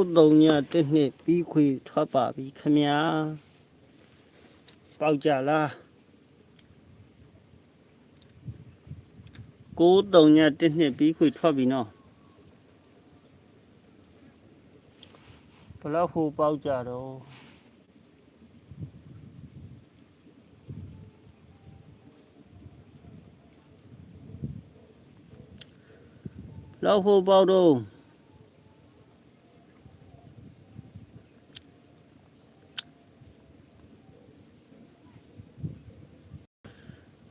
ုသုံးညတစ်နှစ်ပြီးခွေထွက်ပါပြီခမညာပေါက်ကြလားကိုးသုံးညတစ်နှစ်ပြီးခွေထွက်ပြီနော်ဘယ်လောက်ဟိုပေါက်ကြတော့လောက်ဟိုပေါက်တော့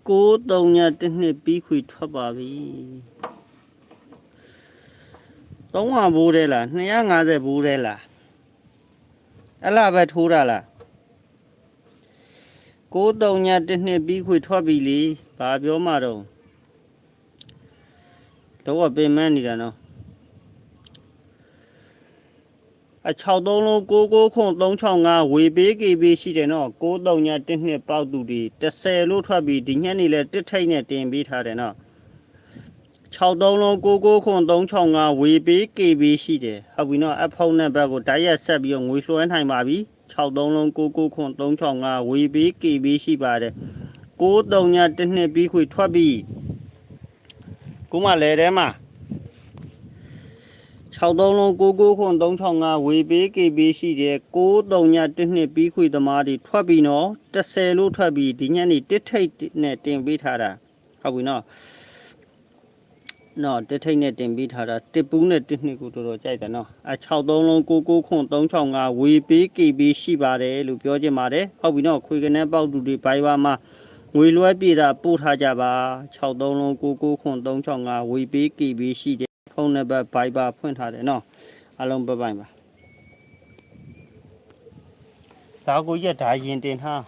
ကိုးတုံညတစ်နှစ်ပြီးခွေထွက်ပါပြီ300ဘိုးတဲ့လား250ဘိုးတဲ့လားအဲ့လားပဲထိုးတာလားကိုးတုံညတစ်နှစ်ပြီးခွေထွက်ပြီလေဘာပြောမှတော့တော့ပင်မနေတာနော် အ6သုံးလုံး99ခွန်365ဝေပေး KB ရှိတယ်နော်93ည1နှစ်ပေါက်သူဒီ30လို့ထွက်ပြီးဒီညနေလဲတစ်ထိတ်နဲ့တင်ပေးထားတယ်နော်6သုံးလုံး99ခွန်365ဝေပေး KB ရှိတယ်ဟုတ်ပြီနော်အဖုံးနဲ့ဘက်ကိုဓာတ်ရက်ဆက်ပြီးတော့ငွေလွှဲနိုင်ပါပြီ6သုံးလုံး99ခွန်365ဝေပေး KB ရှိပါတယ်93ည1နှစ်ပြီးခွေထွက်ပြီးကိုမလဲထဲမှာ 6သုံးလုံး99ခွန်365ဝေပေး KB ရှိတယ်93ည1နှစ်ပြီးခွေသမားတွေထွက်ပြီနော်30လို့ထွက်ပြီဒီညနေတစ်ထိတ်နဲ့တင်ပေးထားတာဟုတ်ပြီနော်နော်တစ်ထိတ်နဲ့တင်ပေးထားတာတစ်ပူးနဲ့တစ်နှစ်ကိုတော်တော်ကြိုက်တယ်နော်အဲ6သုံးလုံး99ခွန်365ဝေပေး KB ရှိပါတယ်လို့ပြောချင်ပါတယ်ဟုတ်ပြီနော်ခွေကနေပေါက်သူတွေဘိုင်ဘာမှာငွေလွှဲပြေတာပို့ထားကြပါ6သုံးလုံး99ခွန်365ဝေပေး KB ရှိတယ် ဖုန်းနံပါတ် Viber ဖွင့်ထားတယ်နော်အားလုံးပြပိုင်ပါဒါကိုရက်ဒါရင်တင်ထား